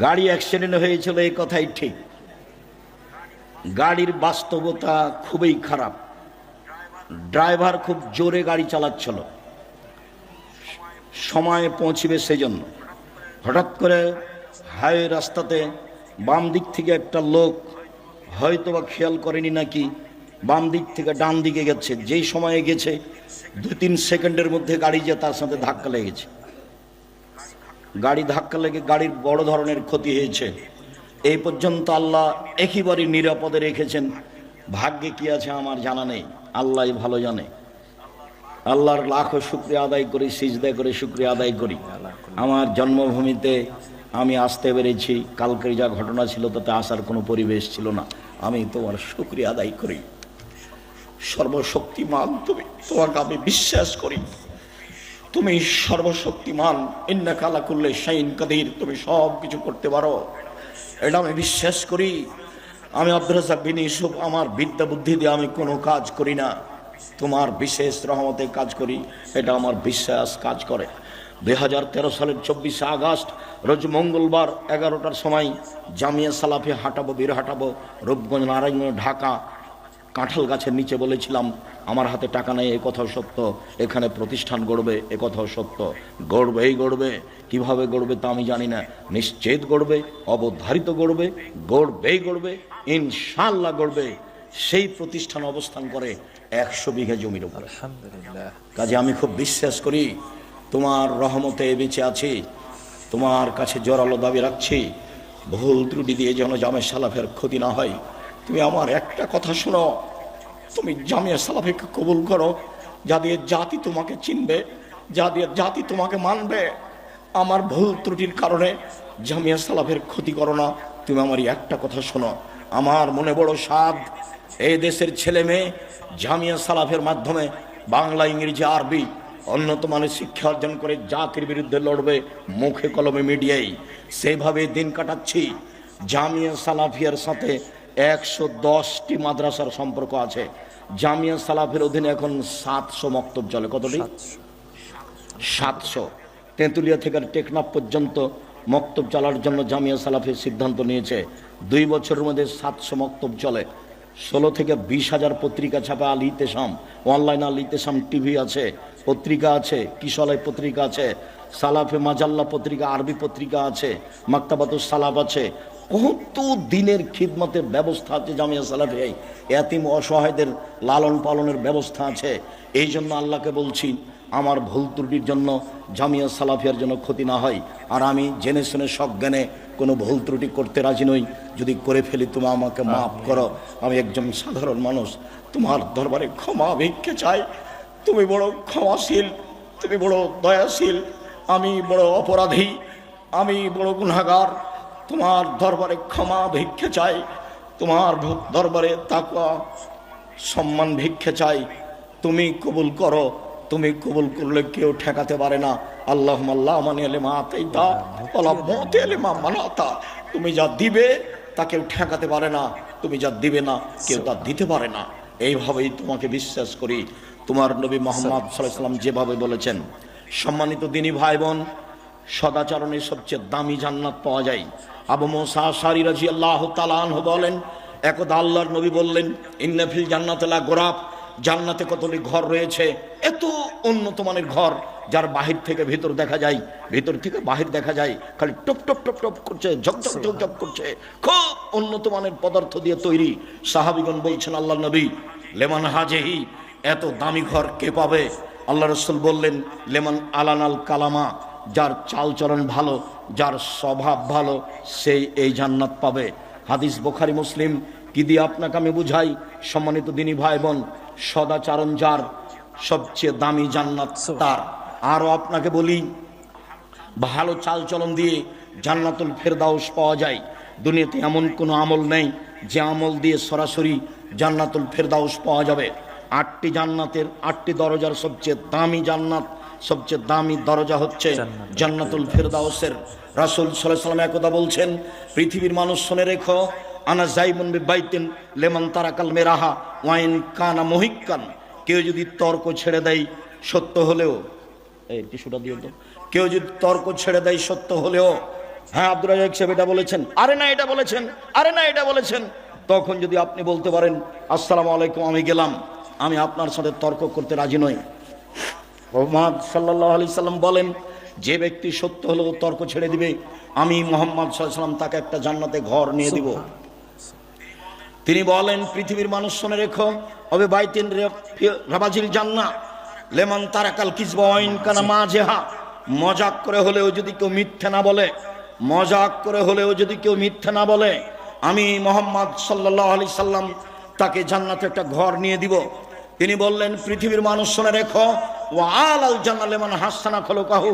গাড়ি অ্যাক্সিডেন্ট হয়েছিল, এই কথাই ঠিক। গাড়ির বাস্তবতা খুবই খারাপ। ড্রাইভার খুব জোরে গাড়ি চালাচ্ছিল। সময়ে পৌঁছবে সেজন্য। হঠাৎ করে হাইওয়ে রাস্তাতে বাম দিক থেকে একটা লোক হয়তো বা খেয়াল করেনি নাকি, বাম দিক থেকে ডান দিকে গেছে। যেই সময়ে গেছে দু তিন সেকেন্ডের মধ্যে গাড়ি যে তার সাথে ধাক্কা লেগেছে। গাড়ি ধাক্কা লেগে গাড়ির বড় ধরনের ক্ষতি হয়েছে। এই পর্যন্ত আল্লাহ একেবারে নিরাপদে রেখেছেন। ভাগ্যে কি আছে আমার জানা নেই। আল্লাহ ভালো জানে। আল্লাহর লাখো শুক্রিয়া আদায় করি, সিজদা করে শুক্রিয়া আদায় করি। আমার জন্মভূমিতে আমি আসতে পেরেছি। কালকের যা ঘটনা ছিল তাতে আসার কোনো পরিবেশ ছিল না। আমি তোমার শুক্রিয়া আদায় করি। সর্বশক্তিমান তুমি। তোমাকে আমি বিশ্বাস করি। তুমি সর্বশক্তিমান ইন্না কালা করলে শাইন কাদির, তুমি সব কিছু করতে পারো। এটা আমি বিশ্বাস করি। আমি আব্দুরাজা বিন ইউসুফ, আমার বিদ্যা বুদ্ধি দিয়ে আমি কোনো কাজ করি না। তোমার বিশেষ রহমতে কাজ করি, এটা আমার বিশ্বাস কাজ করে। দুই হাজার তেরো সালের চব্বিশে আগস্ট, রোজ মঙ্গলবার এগারোটার সময় জামিয়া সালাফি হাঁটাবো, বীর হাঁটাবো, রূপগঞ্জ, নারায়ণগঞ্জ, ঢাকা। কাঁঠাল গাছের নিচে বলেছিলাম আমার হাতে টাকা নেই এ কথাও সত্য। এখানে প্রতিষ্ঠান গড়বে এ কথাও সত্য। গড়বেই গড়বে। কীভাবে গড়বে তা আমি জানি না। নিশ্চিত গড়বে অবধারিত গড়বে গড়বেই গড়বে ইনশাল্লাহ গড়বে। সেই প্রতিষ্ঠান অবস্থান করে একশো বিঘা জমির উপরে। কাজে আমি খুব বিশ্বাস করি তোমার রহমতে বেঁচে আছি তোমার কাছে জোরালো দাবি রাখছি। ভুল ত্রুটি দিয়ে যেন জামে সালাফের ক্ষতি না হয়। তুমি আমার একটা কথা শোনো। তুমি জামিয়া সালাফেকে কবুল করো। যা দিয়ে জাতি তোমাকে চিনবে, যা দিয়ে জাতি তোমাকে মানবে। আমার ভুল ত্রুটির কারণে জামিয়া সালাফের ক্ষতি করো না। তুমি আমার একটা কথা শোনো। আমার মনে বড় সাধ এই দেশের ছেলে মেয়ে জামিয়া সালাফের মাধ্যমে বাংলা, ইংরেজি, আরবি উন্নত মানের শিক্ষা অর্জন করে জাতির বিরুদ্ধে লড়বে মুখে কলমে মিডিয়াই সেভাবে দিন কাটাচ্ছি। জামিয়া সালাফিয়ার সাথে একশো দশটি মাদ্রাসার সম্পর্ক আছে। জামিয়া সালাফের অধীনে এখন সাতশো মক্তব চলে। কতটি? সাতশো। তেঁতুলিয়া থেকে টেকনাফ পর্যন্ত মক্তব চালার জন্য জামিয়া সালাফের সিদ্ধান্ত নিয়েছে। দুই বছরের মধ্যে সাতশো মক্তব চলে। ষোলো থেকে বিশ হাজার পত্রিকা ছাপা আল ইতেসাম, অনলাইন আল ইতেসাম টিভি আছে, পত্রিকা আছে, কিশলয় পত্রিকা আছে, সালাফে মাজাল্লা পত্রিকা, আরবি পত্রিকা আছে, মাক্তাবাতুস সালাফ আছে কত দিনের খিদমতের ব্যবস্থা আছে জামিয়া সালাফে? এতিম অসহায়দের লালন পালনের ব্যবস্থা আছে। এই জন্য আল্লাহকে বলছি আমার ভুল ত্রুটির জন্য জামিয়া সালাফিয়ার জন্য ক্ষতি না হয়। আর আমি জেনে শুনে সজ্ঞানে কোনো ভুল ত্রুটি করতে রাজি নই। যদি করে ফেলি তুমি আমাকে মাফ করো। আমি একজন সাধারণ মানুষ। তোমার দরবারে ক্ষমা ভিক্ষে চাই। তুমি বড় ক্ষমাশীল তুমি বড় দয়াশীল। আমি বড় অপরাধী। আমি বড় গুনাগার তোমার দরবারে ক্ষমা ভিক্ষে চাই তোমার দরবারে তাকওয়া সম্মান ভিক্ষে চাই। তুমি কবুল করো তুমি কবুল করলে কেউ ঠেকাতে পারে না। আল্লাহ আল্লাহ মানে এলে মা তাইতা আল্লাহ মতে এলে মা মানাতা। তুমি যা দিবে তা কেউ ঠেকাতে পারে না। তুমি যা দিবে না কেউ তা দিতে পারে না। এইভাবেই তোমাকে বিশ্বাস করি। তোমার নবী মোহাম্মদ সাল্লাম যেভাবে বলেছেন সম্মানিত দিনী ভাই বোন সদাচরণের সবচেয়ে দামি জান্নাত পাওয়া যায়। আবু মোসা সারি রাজি আল্লাহ তালাহ বলেন, একদা আল্লাহর নবী বললেন ইন্নাফিল জান্নাতলা গোরাপ জান্নাতে কতটি ঘর রয়েছে? এত উন্নত মানের ঘর যার বাহির থেকে ভিতর দেখা যায়, ভিতর থেকে বাহির দেখা যায়, খালি টপ টপ টপ টপ করছে ঝকঝক ঝকঝক করছে, খুব উন্নত মানের পদার্থ দিয়ে তৈরি। সাহাবিগণ বলছেন আল্লাহ নবী, লেমান হাজেহি, এত দামি ঘর কে পাবে? আল্লাহ রসুল বললেন, লেমন আলানাল কালামা যার চালচরণ ভালো, যার স্বভাব ভালো, সেই এই জান্নাত পাবে। হাদিস বোখারি, মুসলিম, কি দিয়ে আপনাকে আমি বুঝাই? সম্মানিত দিনী ভাই বোন সদাচারণ যার সবচেয়ে দামি জান্নাত তার। আরও আপনাকে বলি, ভালো চালচলন দিয়ে জান্নাতুল ফেরদাউস পাওয়া যায়। দুনিয়াতে এমন কোনো আমল নেই যে আমল দিয়ে সরাসরি জান্নাতুল ফেরদাউস পাওয়া যাবে। আটটি জান্নাতের আটটি দরজার সবচেয়ে দামি জান্নাত সবচেয়ে দামি দরজা হচ্ছে জান্নাতুল ফেরদাউসের। রাসূল আলাইহি সাল্লাম একদা বলছেন পৃথিবীর মানুষ শুনে রেখো আনা জাইবুন বাইতেন লেমান তারাকাল মেরাহা ওয়াইন কানা মহিক্কান। কেউ যদি তর্ক ছেড়ে দেয় সত্য হলেও এই টিস্যুটা দিও তো। কেউ যদি তর্ক ছেড়ে দেয় সত্য হলেও হ্যাঁ আব্দুল রাজাক সাহেব এটা বলেছেন আরে না এটা বলেছেন আরে না এটা বলেছেন। তখন যদি আপনি বলতে পারেন আসসালামু আলাইকুম আমি গেলাম আমি আপনার সাথে তর্ক করতে রাজি নই। মোহাম্মদ সাল্লাহ আলি সাল্লাম বলেন যে ব্যক্তি সত্য হলেও তর্ক ছেড়ে দিবে আমি মোহাম্মদ সাল্লাম তাকে একটা জান্নাতে ঘর নিয়ে দিব। তিনি বলেন পৃথিবীর মানুষ শুনে রেখো হবে বাইতিন রাবাজিল জান্না লেমন তারাকাল কিসবইন কানা মা জেহা মজাক করে হলেও যদি কেউ মিথ্যে না বলে মজাক করে হলেও যদি কেউ মিথ্যে না বলে আমি মোহাম্মদ সাল্লাহ আলি সাল্লাম তাকে জান্নাতে একটা ঘর নিয়ে দিব। তিনি বললেন পৃথিবীর মানুষ শুনে রেখো ও আল আল জান্নালেমান হাসানা খলো কাহু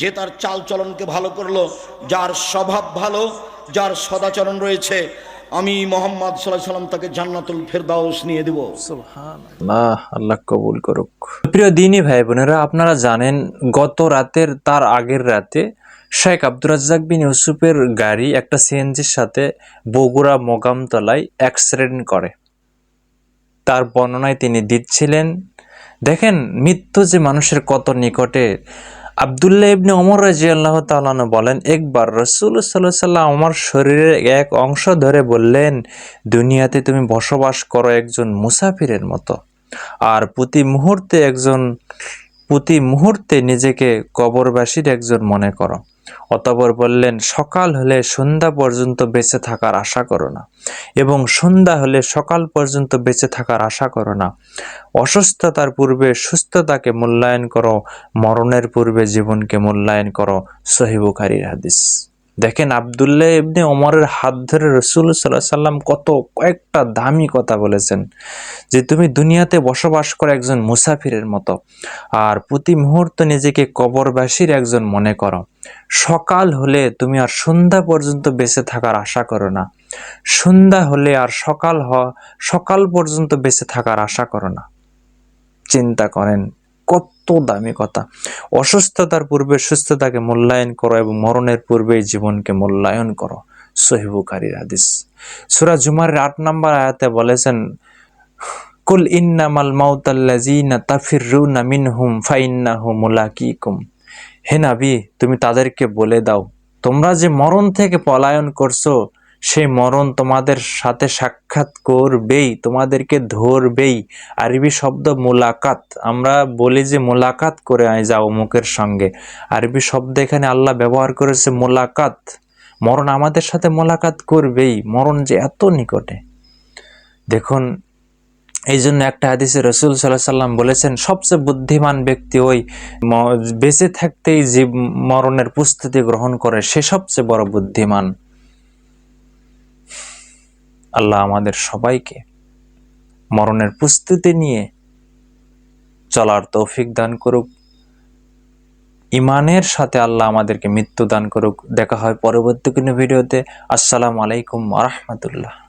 যে তার চাল চলনকে ভালো করল যার স্বভাব ভালো যার সদাচরণ রয়েছে আমি মোহাম্মদ সাল্লাম তাকে জান্নাতুল ফেরদাউস নিয়ে দিব। আল্লাহ আল্লাহ কবুল করুক। প্রিয় দিনী ভাই বোনেরা আপনারা জানেন গত রাতের তার আগের রাতে শেখ আব্দুর রাজ্জাক বিন ইউসুফের গাড়ি একটা সিএনজির সাথে বগুড়া মোগামতলায় অ্যাক্সিডেন্ট করে। তার বর্ণনায় তিনি দিচ্ছিলেন দেখেন মৃত্যু যে মানুষের কত নিকটে। আবদুল্লাহ ইবনে ওমর রাজি আল্লাহ তালানো বলেন, একবার রসুল সাল্লাহ আমার শরীরের এক অংশ ধরে বললেন, দুনিয়াতে তুমি বসবাস করো একজন মুসাফিরের মতো। আর প্রতি মুহূর্তে একজন, প্রতি মুহূর্তে নিজেকে কবরবাসীর একজন মনে করো। অতপর বললেন, সকাল হলে সন্ধ্যা পর্যন্ত বেঁচে থাকার আশা করো না, এবং সন্ধ্যা হলে সকাল পর্যন্ত বেঁচে থাকার আশা করো না। অসুস্থতার পূর্বে সুস্থতাকে মূল্যায়ন করো, মরণের পূর্বে জীবনকে মূল্যায়ন করো সহিবুখারির হাদিস। দেখেন আবদুল্লাহ ইবনে ওমরের হাত ধরে রসুল সাল্লাহ সাল্লাম কত কয়েকটা দামি কথা বলেছেন যে তুমি দুনিয়াতে বসবাস করো একজন মুসাফিরের মতো আর প্রতি মুহূর্ত নিজেকে কবরবাসীর একজন মনে করো। সকাল হলে তুমি আর সন্ধ্যা পর্যন্ত বেঁচে থাকার আশা করো না। সন্ধ্যা হলে আর সকাল হ সকাল পর্যন্ত বেঁচে থাকার আশা করো না। চিন্তা করেন কত দামি কথা। অসুস্থতার পূর্বে সুস্থতাকে মূল্যায়ন করো এবং মরণের পূর্বে জীবনকে মূল্যায়ন করো। সহিবুকারীর হাদিস। সুরা জুমারের আট নম্বর আয়াতে বলেছেন, কুল ইন্নামাল মাউতাল্লাযিনা তাফিরুনা মিনহুম ফাইন্নাহু মুলাকিকুম। হে নাবি, তুমি তাদেরকে বলে দাও, তোমরা যে মরণ থেকে পলায়ন করছ সেই মরণ তোমাদের সাথে সাক্ষাৎ করবেই, তোমাদেরকে ধরবেই। আরবি শব্দ মোলাকাত। আমরা বলি যে মোলাকাত করে যাও মুখের সঙ্গে। আরবি শব্দ এখানে আল্লাহ ব্যবহার করেছে মোলাকাত। মরণ আমাদের সাথে মোলাকাত করবেই। মরণ যে এত নিকটে। দেখুন এই জন্য একটা হাদিসে রসুল সাল্লাহ সাল্লাম বলেছেন, সবচেয়ে বুদ্ধিমান ব্যক্তি ওই বেঁচে থাকতেই যে মরণের প্রস্তুতি গ্রহণ করে। সে সবচেয়ে বড় বুদ্ধিমান। আল্লাহ আমাদের সবাইকে মরণের প্রস্তুতি নিয়ে চলার তৌফিক দান করুক। ইমানের সাথে আল্লাহ আমাদেরকে মৃত্যু দান করুক। দেখা হয় পরবর্তী কোনো ভিডিওতে। আসসালামু আলাইকুম রহমতুল্লাহ।